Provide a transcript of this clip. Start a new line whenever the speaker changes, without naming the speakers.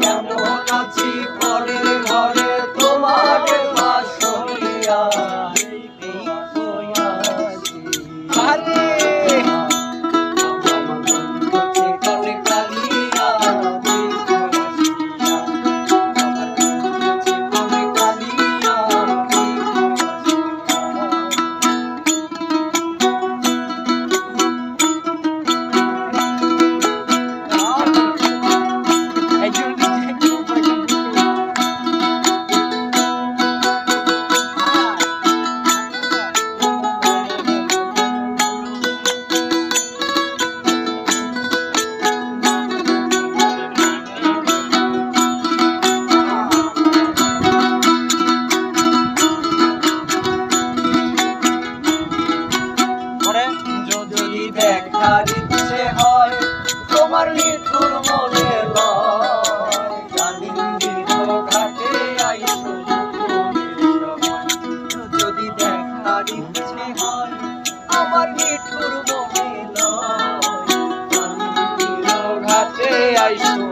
কেন নাচি পরের ঘরে? ইচ্ছে হয় আমার ঘাটে আইসো।